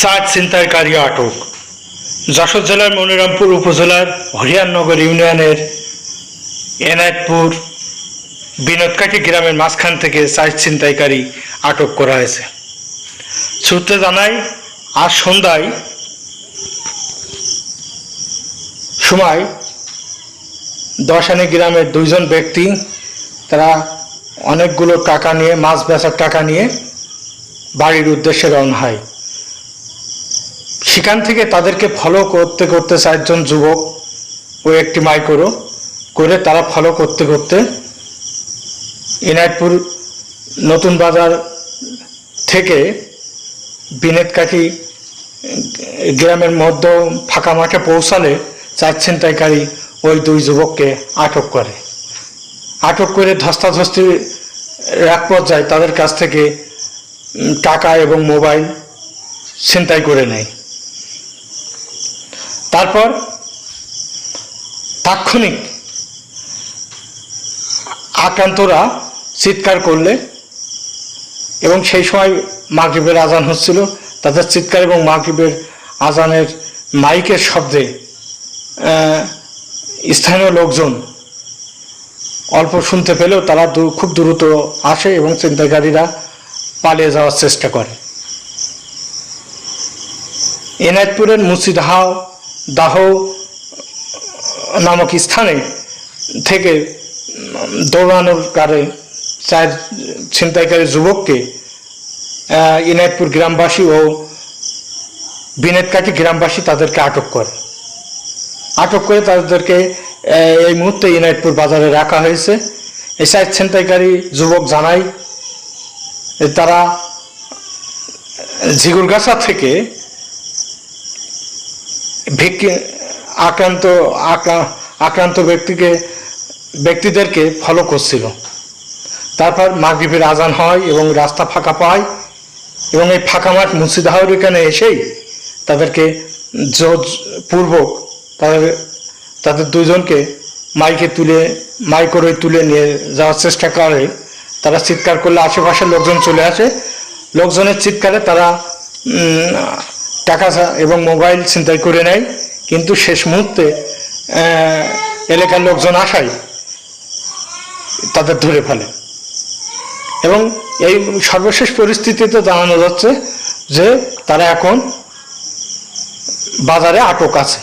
সাত ছিনতাইকারী আটক। যশোর জেলার মনিরামপুর উপজেলার হরিয়াননগর ইউনিয়নের এনায়তপুর বিনোদকাঠি গ্রামের মাঝখান থেকে চার ছিনতাইকারী আটক করা হয়েছে। সূত্রে জানায়, আজ সন্ধ্যায় সময় দশানি গ্রামের দুইজন ব্যক্তি, তারা অনেকগুলো টাকা নিয়ে, মাছ বেচার টাকা নিয়ে বাড়ির উদ্দেশ্যে রওনা হয়। সেখান থেকে তাদেরকে ফলো করতে করতে চারজন যুবক ও একটি মাইক্রো করে তারা ফলো করতে করতে ইনায়তপুর নতুন বাজার থেকে বিনেতকাঠি গ্রামের মধ্য ফাঁকা মাঠে পৌঁছালে চার ছিনতাইকারী ওই দুই যুবককে আটক করে। আটক করে ধস্তাধস্তি এক পর্যায়ে তাদের কাছ থেকে টাকা এবং মোবাইল ছিনতাই করে নেয়। তারপর তাৎক্ষণিক আক্রান্তরা চিৎকার করলে এবং সেই সময় মাগরিবের আজান হচ্ছিল, তাদের চিৎকার এবং মাগরিবের আজানের মাইকের শব্দে স্থানীয় লোকজন অল্প শুনতে পেলেও তারা খুব দ্রুত আসে এবং চিন্তাকারীরা পালিয়ে যাওয়ার চেষ্টা করে। এনায়তপুরের মুর্শিদাহ দাহ নামক স্থানে থেকে দৌড়ানোর কারে চার ছিনতাইকারী যুবককে ইনায়তপুর গ্রামবাসী ও বিনেতকাঠি গ্রামবাসী তাদেরকে আটক করে। আটক করে তাদেরকে এই মুহূর্তে ইনায়তপুর বাজারে রাখা হয়েছে। এই চার ছিনতাইকারী যুবক জানায়, তারা ঝিগুরগাছা থেকে আক্রান্ত, আক্রা- আক্রান্ত ব্যক্তিকে, ব্যক্তিদেরকে ফলো করছিল। তারপর মাগরিবের আজান হয় এবং রাস্তা ফাঁকা পায় এবং এই ফাঁকা মাঠ মুর্শিদাহর এখানে এসেই তাদেরকে জোর পূর্বক তাদের তাদের দুজনকে মাইকে তুলে মাইকরে তুলে নিয়ে যাওয়ার চেষ্টা করে। তারা চিৎকার করলে আশেপাশের লোকজন চলে আসে। লোকজনের চিৎকারে তারা টাকা এবং মোবাইল ছিনতাই করে নেয়, কিন্তু শেষ মুহূর্তে এলাকার লোকজন আসায় তাদের ধরে ফেলে। এবং এই সর্বশেষ পরিস্থিতিতে জানানো যাচ্ছে যে তারা এখন বাজারে আটক আছে।